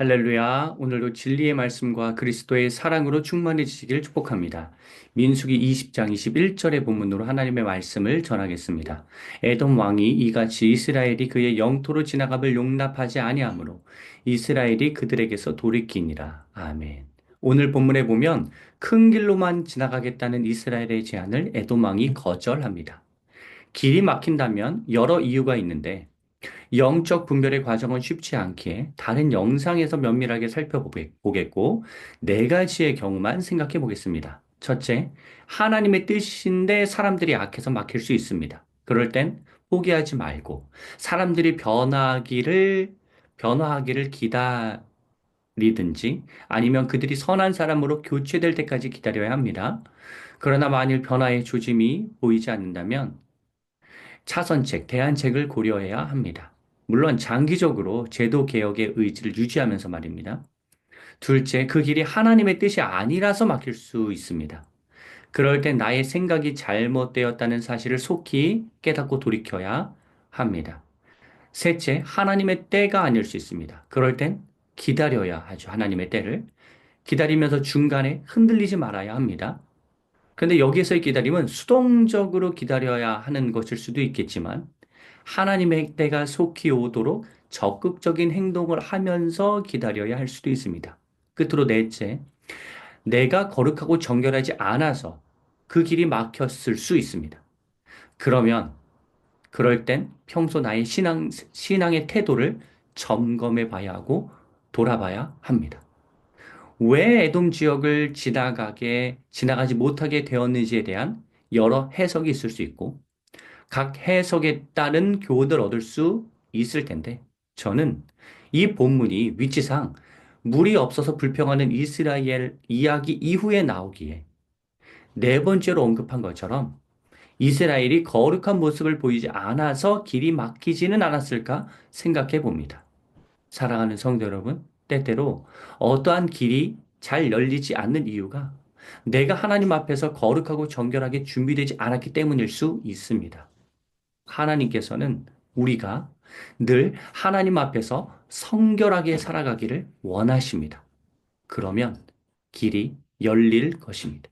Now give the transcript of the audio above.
할렐루야. 오늘도 진리의 말씀과 그리스도의 사랑으로 충만해지시길 축복합니다. 민수기 20장 21절의 본문으로 하나님의 말씀을 전하겠습니다. 에돔 왕이 이같이 이스라엘이 그의 영토로 지나감을 용납하지 아니하므로 이스라엘이 그들에게서 돌이키니라. 아멘. 오늘 본문에 보면 큰 길로만 지나가겠다는 이스라엘의 제안을 에돔 왕이 거절합니다. 길이 막힌다면 여러 이유가 있는데 영적 분별의 과정은 쉽지 않기에 다른 영상에서 면밀하게 살펴보겠고, 네 가지의 경우만 생각해 보겠습니다. 첫째, 하나님의 뜻인데 사람들이 악해서 막힐 수 있습니다. 그럴 땐 포기하지 말고, 사람들이 변하기를, 변화하기를 기다리든지, 아니면 그들이 선한 사람으로 교체될 때까지 기다려야 합니다. 그러나 만일 변화의 조짐이 보이지 않는다면, 차선책, 대안책을 고려해야 합니다. 물론 장기적으로 제도 개혁의 의지를 유지하면서 말입니다. 둘째, 그 길이 하나님의 뜻이 아니라서 막힐 수 있습니다. 그럴 땐 나의 생각이 잘못되었다는 사실을 속히 깨닫고 돌이켜야 합니다. 셋째, 하나님의 때가 아닐 수 있습니다. 그럴 땐 기다려야 하죠. 하나님의 때를. 기다리면서 중간에 흔들리지 말아야 합니다. 그런데 여기에서의 기다림은 수동적으로 기다려야 하는 것일 수도 있겠지만 하나님의 때가 속히 오도록 적극적인 행동을 하면서 기다려야 할 수도 있습니다. 끝으로 넷째, 내가 거룩하고 정결하지 않아서 그 길이 막혔을 수 있습니다. 그러면 그럴 땐 평소 나의 신앙, 신앙의 태도를 점검해 봐야 하고 돌아봐야 합니다. 왜 에돔 지역을 지나가게, 지나가지 못하게 되었는지에 대한 여러 해석이 있을 수 있고, 각 해석에 따른 교훈을 얻을 수 있을 텐데, 저는 이 본문이 위치상 물이 없어서 불평하는 이스라엘 이야기 이후에 나오기에 네 번째로 언급한 것처럼 이스라엘이 거룩한 모습을 보이지 않아서 길이 막히지는 않았을까 생각해 봅니다. 사랑하는 성도 여러분, 때때로 어떠한 길이 잘 열리지 않는 이유가 내가 하나님 앞에서 거룩하고 정결하게 준비되지 않았기 때문일 수 있습니다. 하나님께서는 우리가 늘 하나님 앞에서 성결하게 살아가기를 원하십니다. 그러면 길이 열릴 것입니다.